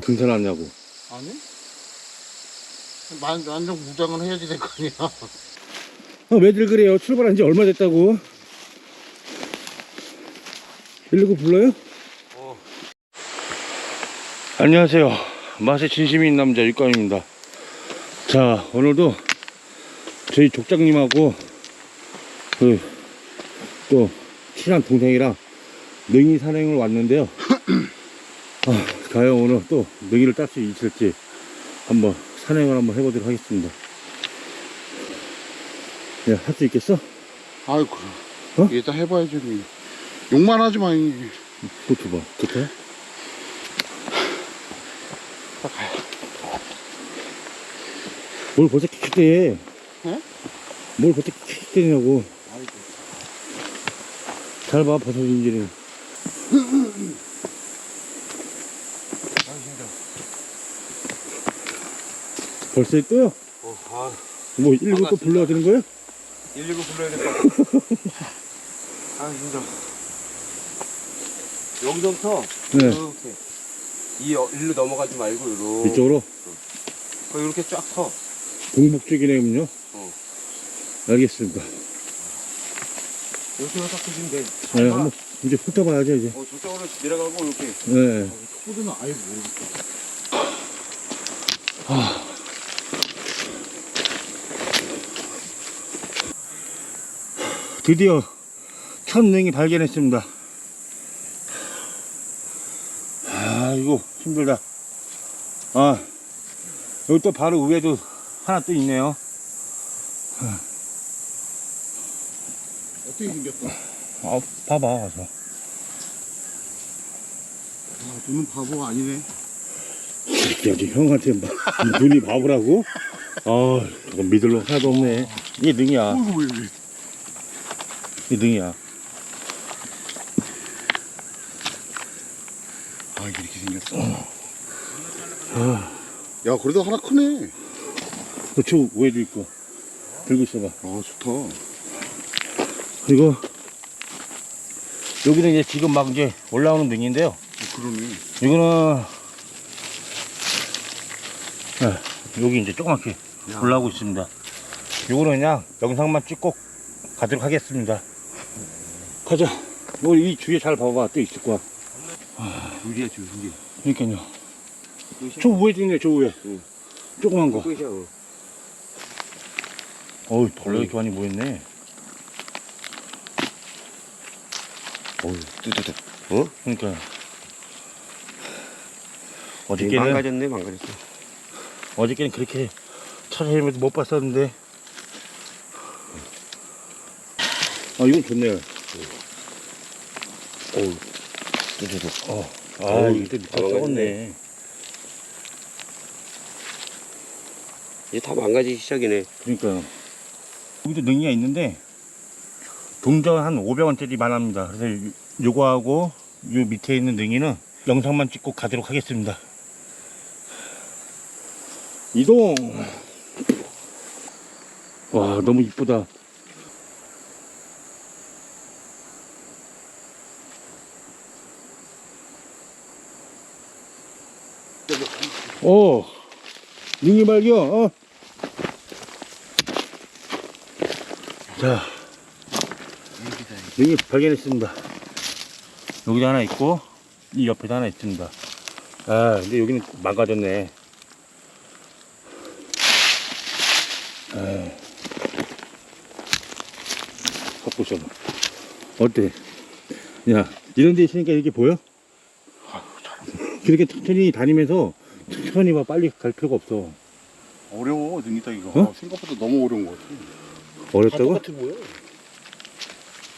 등산하냐고. 아니? 만, 완전 무장을 해야지 될 거 아니야. 아, 왜들 그래요? 출발한 지 얼마 됐다고? 119 불러요? 어. 안녕하세요. 맛에 진심이 있는 남자 육감입니다. 자, 오늘도 저희 족장님하고 그, 또 친한 동생이랑 능이 산행을 왔는데요. 아, 과연 오늘 또 능이를 딸 수 있을지 한번 산행을 한번 해보도록 하겠습니다. 야, 할 수 있겠어? 아이, 그래. 어? 얘다 해봐야지. 뭐. 욕만 하지 마. 이. 보트 봐. 좋다. 뭘 벌써 킥킥대? 네? 뭘 벌써 킥킥대냐고. 아이고. 잘 봐, 버섯 인지는. 아, 힘들어. 벌써 또요? 어, 아, 뭐, 119 또 반갑습니다. 불러야 되는 거야? 119 불러야겠다. 아, 힘들어. 여기서부터 네. 이렇게 이 어- 일로 넘어가지 말고 이렇게 이쪽으로? 이렇게 쫙 서. 동북 쪽이네요. 어. 알겠습니다. 이렇게 딱 보시면 돼. 네, 한번 이제 훑어봐야죠, 이제. 어, 저쪽으로 내려가고 이렇게. 네. 코드는 아예 모르겠다. 드디어 첫 냉이 발견했습니다. 아, 이거 힘들다. 아, 여기 또 바로 위에도 하나 또 있네요. 어떻게 생겼어? 아, 봐봐, 가서. 아, 눈은 바보가 아니네. 여기 형한테 눈이 바보라고? 아, 믿을 놈 하나도 없네. 이게 능이야. 어이구, 어이구. 이 등이야. 아 이게 이렇게 생겼어. 아, 야 그래도 하나 크네. 그쵸 우에도 있고 들고 있어봐. 아 좋다. 그리고 여기는 이제 지금 막 이제 올라오는 등인데요. 어, 그러네. 이거는 네, 여기 이제 조그맣게 올라오고 있습니다. 이거는 그냥 영상만 찍고 가도록 하겠습니다. 가자. 뭐이 주위에 잘 봐봐. 또 있을 거야. 둘이야, 둘, 둘이. 그러니까요. 저 위에도 있네, 저 위에. 응. 조그만 거. 끝이야. 어. 어우, 벌레 많이 모였네. 어우, 뜨뜨뜨. 어? 그러니까. 어저께는, 망가졌네, 망가졌어. 어저께는 그렇게 찾아다니면서 못 봤었는데. 아, 이건 좋네요. 어우, 뜨뜨뜨. 어. 아, 이때 밑에. 썩었네. 이제 다 망가지기 시작이네. 그러니까요. 여기도 능이가 있는데, 동전 한 500원짜리만 합니다. 그래서 요- 요거하고 요 밑에 있는 능이는 영상만 찍고 가도록 하겠습니다. 이동! 와, 너무 이쁘다. 오, 능이 발견, 어. 자, 능이 발견했습니다. 여기도 하나 있고, 이 옆에도 하나 있습니다. 아, 근데 여기는 망가졌네. 아, 헛보셔. 어때? 야, 이런 데 있으니까 이렇게 보여? 그렇게 천천히 다니면서 천천히 봐, 빨리 갈 필요가 없어. 어려워, 능이다, 이거. 어? 아, 생각보다 너무 어려운 것 같아. 다 어렵다고? 똑같아 보여.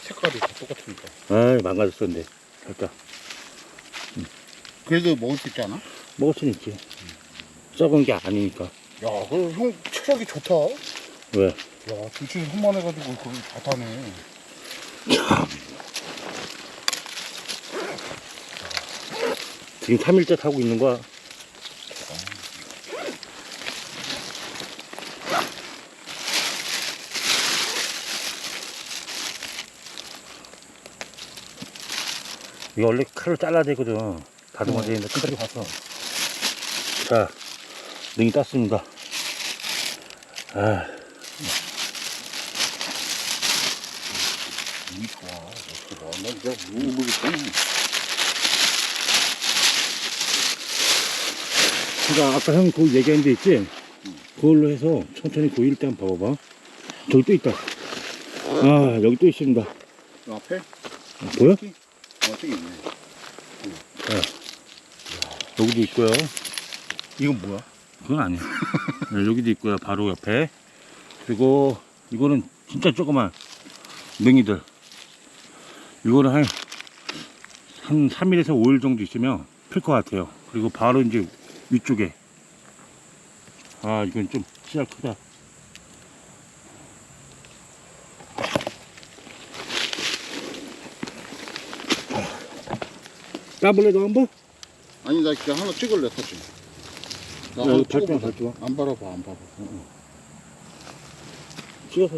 색깔이 다 똑같으니까. 아, 망가졌어, 근데. 살짝. 그래도 먹을 수 있지 않아? 먹을 수는 있지. 썩은 게 아니니까. 야, 그 형 체력이 좋다. 왜? 야, 둘째 한만 해가지고 그걸 다 타네. 지금 3일째 타고 있는 거야. 이거 원래 칼로 잘라야 되거든. 다듬어야 되는데 끝까지 봤어. 자, 능이 땄습니다. 아, 이 좋아. 나 진짜 무모르겠다. 그 니까 아까 형 그거 얘기한 데 있지? 그걸로 해서 천천히 보일 때 한번 봐봐봐. 저기 또 있다. 아, 여기 또 있습니다. 저 앞에? 보여? 어, 저기 있네. 여기도 있고요. 이건 뭐야? 그건 아니야. 네, 여기도 있고요. 바로 옆에. 그리고 이거는 진짜 조그만 능이들. 이거는 한, 한 3일에서 5일 정도 있으면 필 것 같아요. 그리고 바로 이제 위쪽에. 아, 이건 좀 씨알 크다. 까볼래도 한번? 아니, 나 그냥 하나 찍을래, 사진. 나 야, 하나 이거 밟지 마, 찍어보자. 밟지 마. 안 바라봐, 안 봐봐. 찍어서.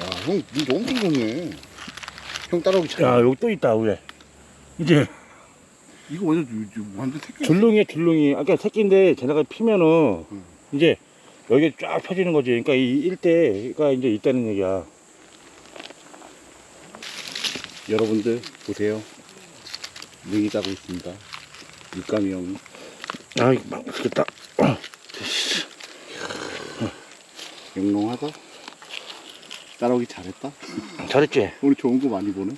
야, 형, 니 엄청 좋네. 형 따라오기 잘. 야, 여기 또 있다, 위에. 이제. 이거 완전, 완전 택배. 줄롱이야 줄롱이 아까 새끼인데 쟤네가 피면은 음. 이제 여기 쫙 펴지는 거지 그러니까 이 일대가 이제 있다는 얘기야 여러분들, 보세요. 능이 따고 있습니다. 육감이 형이. 아 이거 막 맛있겠다 영롱하다. 따라오기 잘했다. 잘했지 오늘 좋은 거 많이 보네.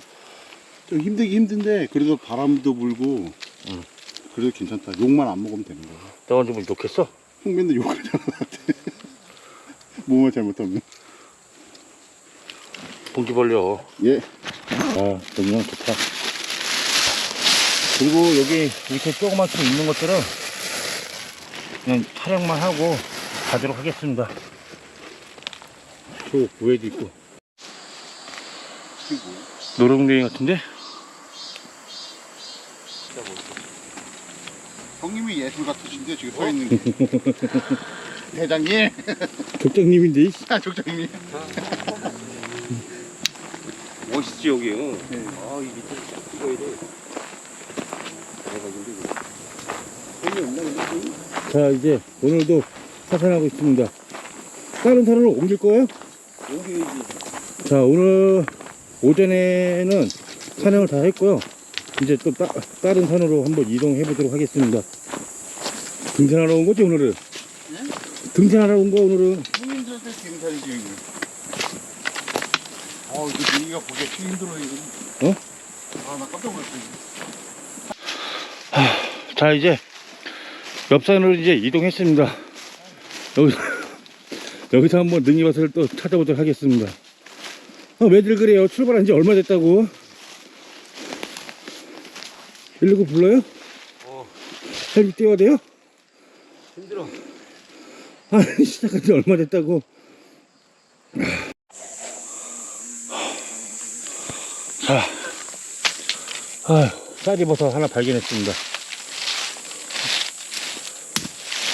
좀 힘들기 힘든데 그래도 바람도 불고 응. 그래도 괜찮다. 욕만 안 먹으면 되는 거야. 너가 좀 욕했어? 형 맨날 욕하잖아 나한테. 뭐만 잘못하면. 봉기 벌려 예. 아 너무 좋다 그리고 여기 이렇게 조그맣게 있는 것들은 그냥 촬영만 하고 가도록 하겠습니다 저 위에도 있고 노롱댕이 같은데? 형님이 예술 같으신데 지금 서 있는 게. 대장님. 족장님인데 이씨. 아 족장님. 멋있지 여기. 응. 네. 아, 이 밑에 쫙 찍어야 돼. 대박인데 이거. 형이 없나 근데 형이? 자 이제 오늘도 사산하고 있습니다 다른 산으로 옮길 거예요? 자 오늘 오전에는 산행을 다 했고요 이제 또 따, 다른 산으로 한번 이동해 보도록 하겠습니다 등산하러 온 거지 오늘은? 등산하러 온 거 오늘은 형님들한테 경찰이지 형님. 아 이거 네가 보기가 힘들어 이거. 어? 아나 깜짝 놀랐어. 자 이제 옆산으로 이제 이동했습니다 여기, 여기서 한번 능이밭을 또 찾아보도록 하겠습니다 아, 왜들 그래요 출발한 지 얼마 됐다고 119 불러요? 어. 헬기 띄워야 돼요? 힘들어. 아 시작한 지 얼마 됐다고 자 아, 쌀이버섯 하나 발견했습니다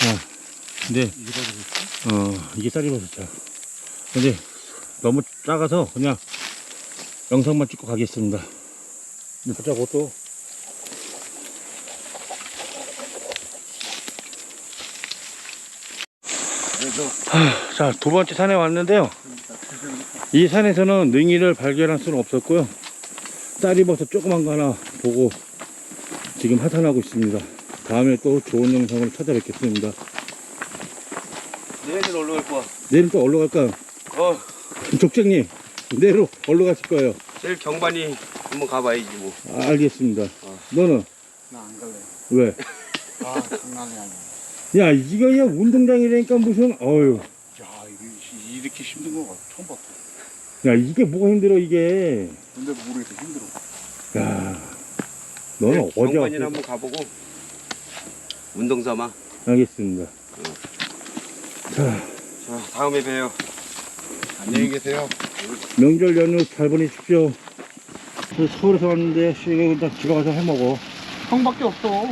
아, 근데 어 이게 쌀이버섯이야 근데 너무 작아서 그냥 영상만 찍고 가겠습니다 보자고 또 자, 두 번째 산에 왔는데요. 이 산에서는 능이를 발견할 수는 없었고요. 쌀이버섯 조그만 거 하나 보고 지금 하산하고 있습니다. 다음에 또 좋은 영상으로 찾아뵙겠습니다. 내일 올라 갈 거야. 내일 또 어디로 갈까요? 어, 족장님, 내일 어디로 가실 거예요? 제일 경반이 한번 가봐야지 뭐. 아, 알겠습니다. 어. 너는 나 안 갈래. 왜? 아 장난이 아니야. 야, 이거 야 운동장이라니까 무슨, 어휴. 야 이게 이렇게 힘든 거 처음 봤어. 야, 이게 뭐가 힘들어, 이게. 근데 모르겠어 힘들어. 야, 너는 어디 경반이나 왔어? 한번 가보고 운동 삼아. 알겠습니다. 자, 자, 다음에 봬요. 안녕히 계세요. 명절 연휴 잘 보내십시오. 저 서울에서 왔는데, 씨, 이거 일단 집에 가서 해 먹어. 형밖에 없어.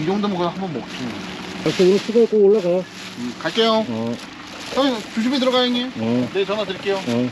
이 정도면 그냥 한번 먹지. 알았어, 오늘 수고했고 올라가. 음, 갈게요. 어, 형 조심히 들어가 형님. 어, 네 전화 드릴게요. 어.